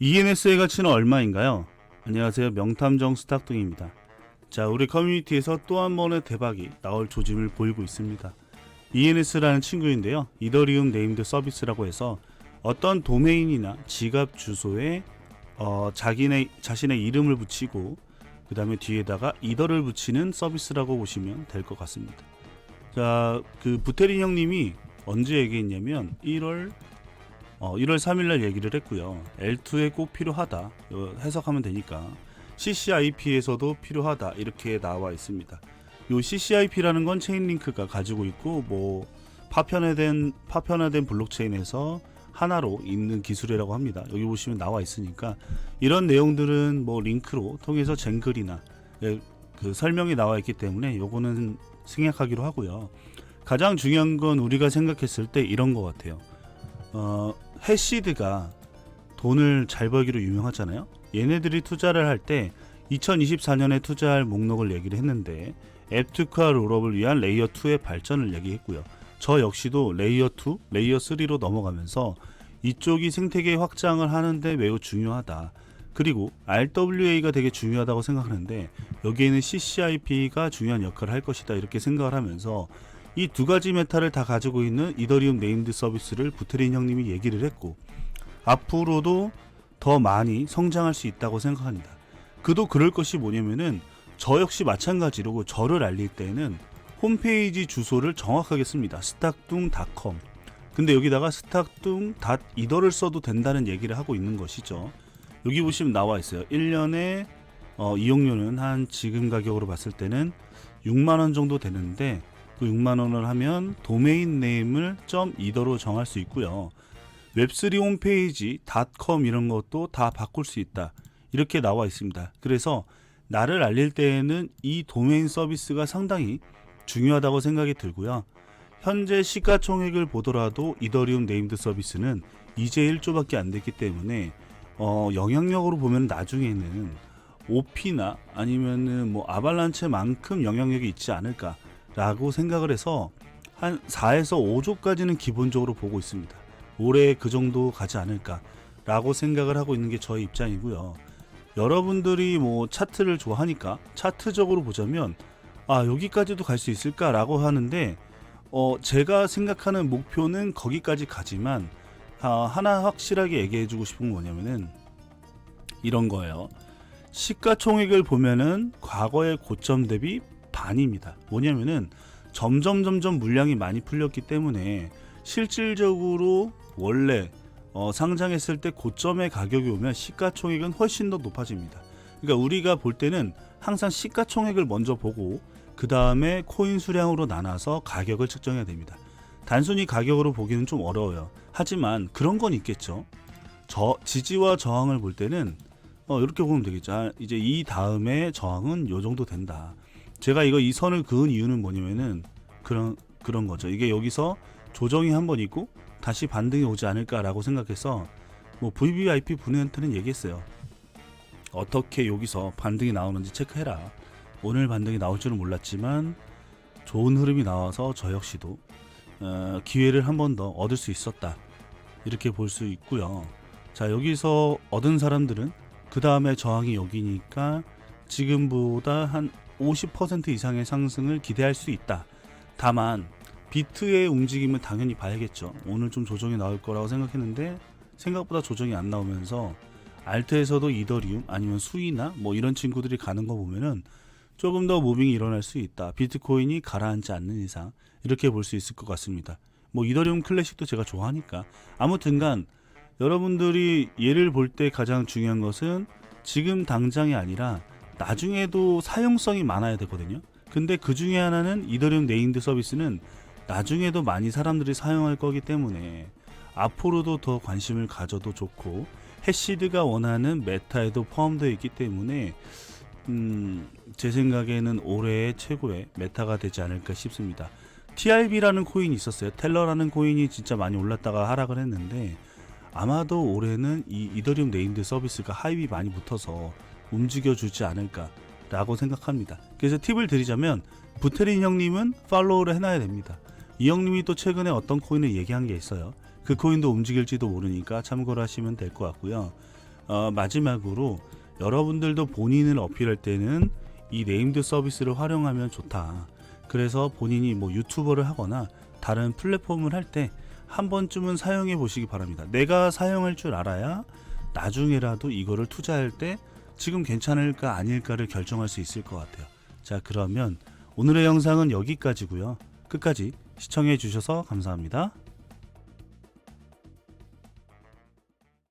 ENS의 가치는 얼마인가요? 안녕하세요. 명탐정 스탁둥입니다. 자, 우리 커뮤니티에서 또 한 번의 대박이 나올 조짐을 보이고 있습니다. ENS라는 친구인데요. 이더리움 네임드 서비스라고 해서 어떤 도메인이나 지갑 주소에 어, 자기네 자신의 이름을 붙이고 그 다음에 뒤에다가 이더를 붙이는 서비스라고 보시면 될 것 같습니다. 자, 그 부테린 형님이 언제 얘기했냐면 1월 어, 1월 3일날 얘기를 했고요. L2에 꼭 필요하다. 해석하면 되니까. CCIP에서도 필요하다. 이렇게 나와 있습니다. 요 CCIP라는 건 체인링크가 가지고 있고 뭐 파편화된 파편화된 블록체인에서 하나로 있는 기술이라고 합니다. 여기 보시면 나와 있으니까 이런 내용들은 뭐 링크로 통해서 젠글이나 예, 그 설명이 나와 있기 때문에 요거는 생략하기로 하고요. 가장 중요한 건 우리가 생각했을 때 이런 것 같아요. 어, 해시드가 돈을 잘 벌기로 유명하잖아요. 얘네들이 투자를 할 때 2024년에 투자할 목록을 얘기를 했는데 앱투카 롤업을 위한 레이어 2의 발전을 얘기했고요. 저 역시도 레이어 2, 레이어 3로 넘어가면서 이쪽이 생태계 확장을 하는데 매우 중요하다. 그리고 RWA가 되게 중요하다고 생각하는데 여기에는 CCIP가 중요한 역할을 할 것이다 이렇게 생각을 하면서 이 두 가지 메타를 다 가지고 있는 이더리움 네임드 서비스를 부트린 형님이 얘기를 했고 앞으로도 더 많이 성장할 수 있다고 생각합니다. 그도 그럴 것이 뭐냐면은 저 역시 마찬가지로 저를 알릴 때는 홈페이지 주소를 정확하게 씁니다. 스탁둥닷컴. 근데 여기다가 스탁둥.이더를 써도 된다는 얘기를 하고 있는 것이죠. 여기 보시면 나와 있어요. 1년에 어, 이용료는 한 지금 가격으로 봤을 때는 6만 원 정도 되는데 그 6만 원을 하면 도메인 네임을 .이더로 정할 수 있고요. 웹3 홈페이지 .com 이런 것도 다 바꿀 수 있다. 이렇게 나와 있습니다. 그래서 나를 알릴 때에는 이 도메인 서비스가 상당히 중요하다고 생각이 들고요. 현재 시가총액을 보더라도 이더리움 네임드 서비스는 이제 1조밖에 안 됐기 때문에 어, 영향력으로 보면 나중에는 오피나 아니면은 뭐 아발란체만큼 영향력이 있지 않을까 라고 생각을 해서 한 4에서 5조까지는 기본적으로 보고 있습니다. 올해 그 정도 가지 않을까 라고 생각을 하고 있는 게 저의 입장이고요. 여러분들이 뭐 차트를 좋아하니까 차트적으로 보자면 아 여기까지도 갈 수 있을까라고 하는데 어 제가 생각하는 목표는 거기까지 가지만 아, 하나 확실하게 얘기해주고 싶은 건 뭐냐면은 이런 거예요. 시가총액을 보면은 과거의 고점 대비 반입니다. 뭐냐면은 점점 점점 물량이 많이 풀렸기 때문에 실질적으로 원래 어, 상장했을 때 고점의 가격이 오면 시가총액은 훨씬 더 높아집니다. 그러니까 우리가 볼 때는 항상 시가총액을 먼저 보고 그 다음에 코인 수량으로 나눠서 가격을 측정해야 됩니다. 단순히 가격으로 보기는 좀 어려워요. 하지만 그런 건 있겠죠. 저 지지와 저항을 볼 때는 어, 이렇게 보면 되겠죠. 아, 이제 이 다음에 저항은 요 정도 된다. 제가 이거 이 선을 그은 이유는 뭐냐면은 그런 그런 거죠. 이게 여기서 조정이 한 번 있고 다시 반등이 오지 않을까라고 생각해서 뭐 VVIP 분한테는 얘기했어요. 어떻게 여기서 반등이 나오는지 체크해라. 오늘 반등이 나올 줄은 몰랐지만 좋은 흐름이 나와서 저 역시도 어, 기회를 한 번 더 얻을 수 있었다. 이렇게 볼 수 있고요. 자 여기서 얻은 사람들은 그 다음에 저항이 여기니까 지금보다 한 50% 이상의 상승을 기대할 수 있다. 다만 비트의 움직임은 당연히 봐야겠죠. 오늘 좀 조정이 나올 거라고 생각했는데 생각보다 조정이 안 나오면서 알트에서도 이더리움 아니면 수이나 뭐 이런 친구들이 가는 거 보면은 조금 더 무빙이 일어날 수 있다. 비트코인이 가라앉지 않는 이상 이렇게 볼 수 있을 것 같습니다. 뭐 이더리움 클래식도 제가 좋아하니까 아무튼간 여러분들이 얘를 볼 때 가장 중요한 것은 지금 당장이 아니라 나중에도 사용성이 많아야 되거든요. 근데 그 중에 하나는 이더리움 네임드 서비스는 나중에도 많이 사람들이 사용할 거기 때문에 앞으로도 더 관심을 가져도 좋고 해시드가 원하는 메타에도 포함되어 있기 때문에 음, 제 생각에는 올해의 최고의 메타가 되지 않을까 싶습니다. TRB라는 코인이 있었어요. 텔러라는 코인이 진짜 많이 올랐다가 하락을 했는데 아마도 올해는 이 이더리움 네임드 서비스가 하입이 많이 붙어서 움직여주지 않을까라고 생각합니다. 그래서 팁을 드리자면 부테린 형님은 팔로우를 해놔야 됩니다. 이 형님이 또 최근에 어떤 코인을 얘기한 게 있어요. 그 코인도 움직일지도 모르니까 참고를 하시면 될 것 같고요. 어, 마지막으로 여러분들도 본인을 어필할 때는 이 네임드 서비스를 활용하면 좋다. 그래서 본인이 뭐 유튜버를 하거나 다른 플랫폼을 할 때 한 번쯤은 사용해 보시기 바랍니다. 내가 사용할 줄 알아야 나중에라도 이거를 투자할 때 지금 괜찮을까 아닐까를 결정할 수 있을 것 같아요. 자, 그러면 오늘의 영상은 여기까지고요. 끝까지 시청해 주셔서 감사합니다.